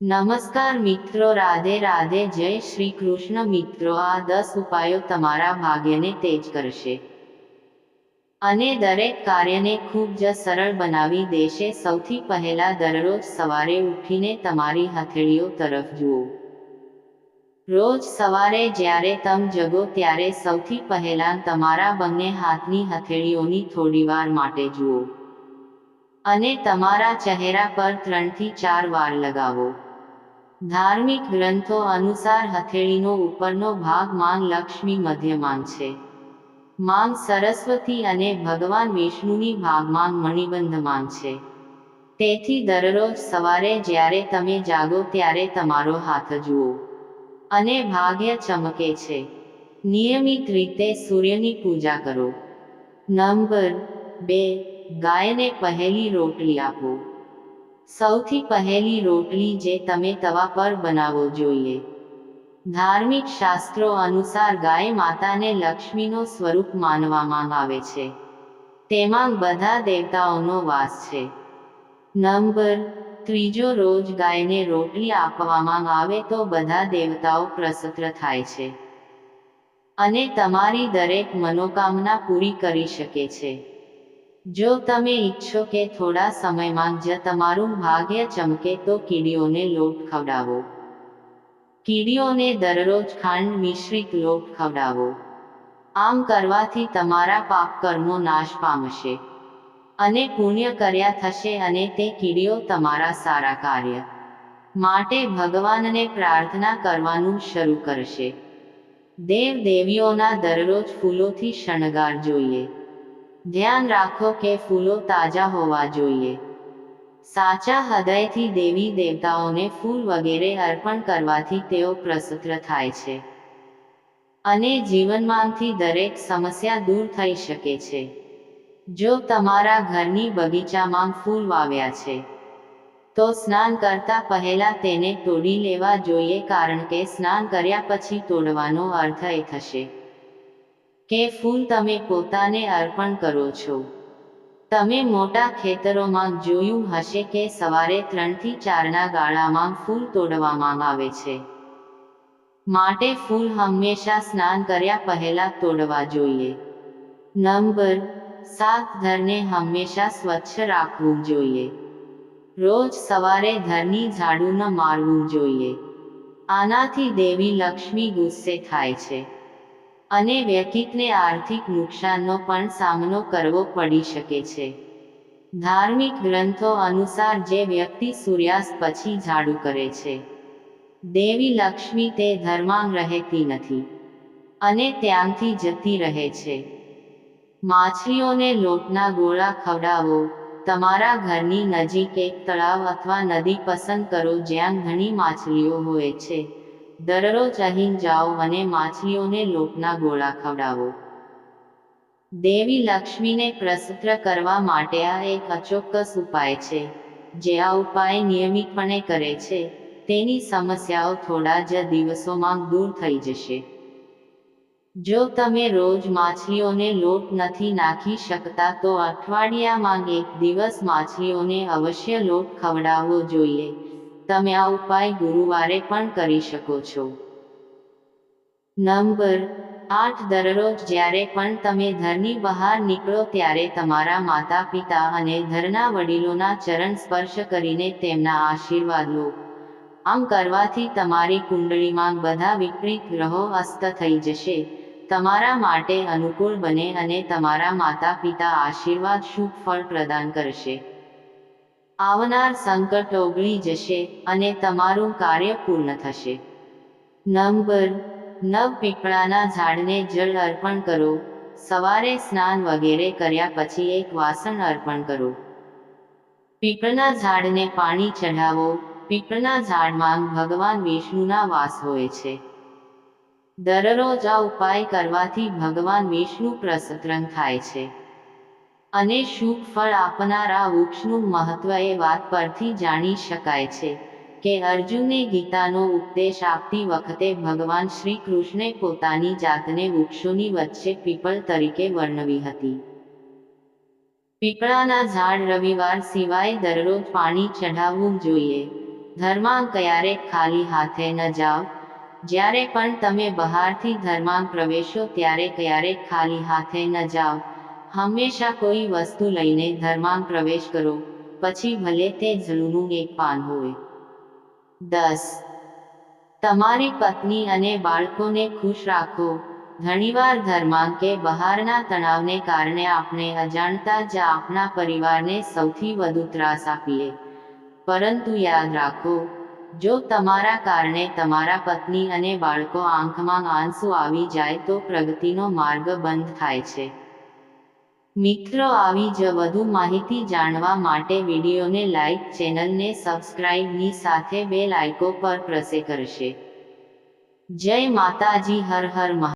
નમસ્કાર મિત્રો, રાધે રાધે, જય શ્રી કૃષ્ણ. મિત્રો, આ દસ ઉપાયો તમારા ભાગ્યને તેજ કરશે અને દરેક કાર્યને ખૂબ જ સરળ બનાવી દેશે. સૌથી પહેલા દરરોજ સવારે ઉઠીને તમારી હથેળીઓ તરફ જુઓ. રોજ સવારે જ્યારે તમે જગો ત્યારે સૌથી પહેલા તમારા બંને હાથની હથેળીઓની થોડીવાર માટે જુઓ અને તમારા ચહેરા પર ત્રણથી ચાર વાર લગાવો. ધાર્મિક ગ્રંથો અનુસાર હથેળીનો ઉપરનો ભાગ માંગ લક્ષ્મી મધ્યમાંગ છે. માંગ સરસ્વતી અને ભગવાન વિષ્ણુની ભાગમાંગ મણિબંધ માંગ છે. તેથી દરરોજ સવારે જ્યારે તમે જાગો ત્યારે તમારો હાથ જુઓ. અને ભાગ્ય ચમકે છે. નિયમિત રીતે સૂર્યની પૂજા કરો. નંબર બે, ગાયને પહેલી રોટલી આપો. સૌથી પહેલી રોટલી જે તમે તવા પર બનાવો જોઈએ. ધાર્મિક શાસ્ત્રો અનુસાર ગાય માતાને લક્ષ્મીનો સ્વરૂપ માનવામાં આવે છે. તેમાં બધા દેવતાઓનો વાસ છે. નંબર, ત્રીજો રોજ ગાયને રોટલી આપવામાં આવે તો બધા દેવતાઓ પ્રસત્ર થાય છે. અને તમારી દરેક મનોકામના પૂરી કરી શકે છે. જો તમે ઈચ્છો કે થોડા સમયમાં જ તમારું ભાગ્ય ચમકે તો કીડીઓને લોટ ખવડાવો. કીડીઓને દરરોજ ખાંડ મિશ્રિત લોટ ખવડાવો. આમ કરવાથી તમારા પાપ કર્મો નાશ પામશે. અને પુણ્ય કર્યા થશે અને તે કીડીઓ તમારા સારા કાર્ય માટે ભગવાનને પ્રાર્થના કરવાનું શરૂ કરશે. દેવ દેવીઓના દરરોજ ફૂલોથી શણગાર જોઈએ. ધ્યાન રાખો કે ફૂલો તાજા હોવા જોઈએ. સાચા હૃદયથી દેવી દેવતાઓને ફૂલ વગેરે અર્પણ કરવાથી તેઓ પ્રસુત્ર થાય છે. અને જીવનમાંથી દરેક સમસ્યા દૂર થઈ શકે છે. જો તમારા ઘરની બગીચામાં ફૂલ વાવ્યા છે, તો સ્નાન કરતા પહેલા તેને તોડી લેવા જોઈએ કારણ કે સ્નાન કર્યા પછી તોડવાનો અર્થ એ થશે. કે ફૂલ તમે પોતાને અર્પણ કરો છો. તમે મોટા ખેતરોમાં જોયું હશે કે સવારે ત્રણથી ચારના ગાળામાં ફૂલ તોડવામાં આવે છે. માટે ફૂલ હંમેશા સ્નાન કર્યા પહેલા તોડવા જોઈએ. નંબર સાત ઘરને હંમેશા સ્વચ્છ રાખવું જોઈએ. રોજ સવારે ઘરની ઝાડુ ન મારવું જોઈએ. આનાથી દેવી લક્ષ્મી ગુસ્સે થાય છે. અને વ્યક્તિને આર્થિક નુકસાનનો પણ સામનો કરવો પડી શકે છે. ધાર્મિક ગ્રંથો અનુસાર જે વ્યક્તિ સૂર્યાસ્ત પછી ઝાડુ કરે છે, દેવી લક્ષ્મી તે ધર્માંગ રહેતી નથી અને ત્યાંથી જતી રહે છે. માછલીઓને લોટના ગોળા ખવડાવો, તમારા ઘરની નજીક એક તળાવ અથવા નદી પસંદ કરો જ્યાં ઘણી માછલીઓ હોય છે. દરરોજ અહીં જાઓ અને માછલીઓને લોટના ગોળા ખવડાવો. દેવી લક્ષ્મીને પ્રસન્ન કરવા માટે આ એક અચોક્કસ ઉપાય છે, જે આ ઉપાય નિયમિતપણે કરે છે, તેની સમસ્યાઓ થોડા જ દિવસોમાં દૂર થઈ જશે. જો તમે રોજ માછલીઓને લોટ નથી નાખી શકતા તો અઠવાડિયામાં એક દિવસ માછલીઓને અવશ્ય લોટ ખવડાવવો જોઈએ. તમે આ ઉપાય ગુરુવારે પણ કરી શકો છો. નંબર આઠ. દરરોજ જ્યારે પણ તમે ઘરની બહાર નીકળો ત્યારે તમારા માતા પિતા અને ઘરના વડીલોના ચરણ સ્પર્શ કરીને તેમના આશીર્વાદ લો. આમ કરવાથી તમારી કુંડળીમાં બધા વિપરીત ગ્રહો અસ્ત થઈ જશે. તમારા માટે અનુકૂળ બને અને તમારા માતા પિતા આશીર્વાદ શુભ ફળ પ્રદાન કરશે. આવનાર સંકટ ઓગળી જશે અને તમારું કાર્ય પૂર્ણ થશે. નંબર, નવ પીપળાના ઝાડને જળ અર્પણ કરો. સવારે સ્નાન વગેરે કર્યા પછી એક વાસણ અર્પણ કરો. પીપળના ઝાડને પાણી ચઢાવો. પીપળના ઝાડમાં ભગવાન વિષ્ણુના વાસ હોય છે. દરરોજ આ ઉપાય કરવાથી ભગવાન વિષ્ણુ પ્રસન્ન થાય છે. અને શુભ ફળ આપનારા વૃક્ષનું મહત્વ એ વાત પરથી જાણી શકાય છે કે અર્જુને ગીતાનો ઉપદેશ આપતી વખતે ભગવાન શ્રી કૃષ્ણે પોતાની જાતને વૃક્ષોની વચ્ચે પીપળ તરીકે વર્ણવી હતી. પીપળાના ઝાડ રવિવાર સિવાય દરરોજ પાણી ચઢાવવું જોઈએ. ધર્માં ક્યારેક ખાલી હાથે ન જાઓ. જ્યારે પણ તમે બહારથી ધર્માં પ્રવેશો ત્યારે ક્યારેક ખાલી હાથે ન જાઓ? હંમેશા કોઈ વસ્તુ લઈને ધર્માં પ્રવેશ કરો, પછી ભલે તે ઝૂલનું એક પાન હોય. દસ. તમારી પત્ની અને બાળકોને ખુશ રાખો. ઘણીવાર ધર્માંગ કે બહારના તણાવને કારણે આપણે અજાણતા જ આપણા પરિવારને સૌથી વધુ ત્રાસ આપીએ. પરંતુ યાદ રાખો, જો તમારા કારણે તમારા પત્ની અને બાળકો આંખમાં આંસુ આવી જાય તો પ્રગતિનો માર્ગ બંધ થાય છે. મિત્રો, આવી જ વધુ માહિતી જાણવા માટે વિડીયોને લાઈક, ચેનલને સબસ્ક્રાઇબની સાથે બેલ આઇકો પર પ્રેસ કરશે. જય માતાજી, હર હર મહા